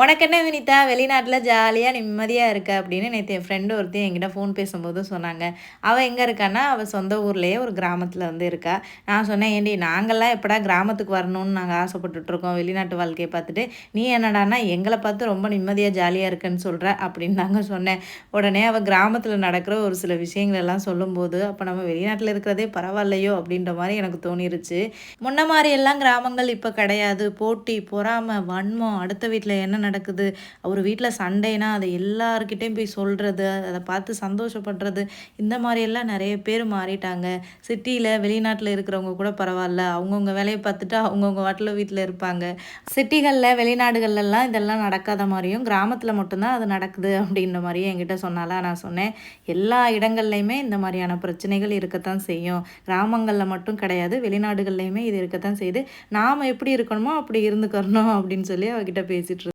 உனக்கு என்ன வினிதா? வெளிநாட்டில் ஜாலியாக நிம்மதியாக இருக்க அப்படின்னு நேற்று என் ஃப்ரெண்டு ஒருத்தி என்கிட்ட ஃபோன் பேசும்போது சொன்னாங்க. அவள் எங்கே இருக்கான்னா அவள் சொந்த ஊர்லேயே ஒரு கிராமத்தில் வந்து இருக்கா. நான் சொன்னேன் ஏண்டி நாங்கள்லாம் எப்படா கிராமத்துக்கு வரணும்னு நாங்கள் ஆசைப்பட்டுட்ருக்கோம் வெளிநாட்டு வாழ்க்கையை பார்த்துட்டு நீ என்னடானா எங்களை பார்த்து ரொம்ப நிம்மதியாக ஜாலியாக இருக்குன்னு சொல்கிற அப்படின்னு தாங்க சொன்னேன். உடனே அவள் கிராமத்தில் நடக்கிற ஒரு சில விஷயங்களெல்லாம் சொல்லும்போது அப்போ நம்ம வெளிநாட்டில் இருக்கிறதே பரவாயில்லையோ? அப்படின்ற மாதிரி எனக்கு தோணிருச்சு. முன்ன மாதிரி எல்லாம் கிராமங்கள் இப்போ கிடையாது. போட்டி பொறாமை வன்மம் அடுத்த வீட்டில் என்ன நடக்குது? அவர் வீட்டில் சண்டைனா அதை எல்லாருக்கிட்டேயும் போய் சொல்கிறது அதை பார்த்து சந்தோஷப்படுறது இந்த மாதிரியெல்லாம் நிறைய பேர் மாறிட்டாங்க. சிட்டியில் வெளிநாட்டில் இருக்கிறவங்க கூட பரவாயில்ல. அவங்கவுங்க வேலையை பார்த்துட்டு அவங்கவுங்க வாட்டில் வீட்டில் இருப்பாங்க. சிட்டிகளில் வெளிநாடுகள்லாம் இதெல்லாம் நடக்காத மாதிரியும் கிராமத்தில் மட்டும்தான் அது நடக்குது அப்படின்ற மாதிரியும் என்கிட்ட சொன்னாலாம் நான் சொன்னேன். எல்லா இடங்கள்லையுமே இந்த மாதிரியான பிரச்சனைகள் இருக்கத்தான் செய்யும். கிராமங்களில் மட்டும் கிடையாது வெளிநாடுகள்லையுமே இது இருக்கத்தான் செய்யுது. நாம் எப்படி இருக்கணுமோ அப்படி இருந்துக்கிறணும் அப்படின்னு சொல்லி அவகிட்ட பேசிகிட்டு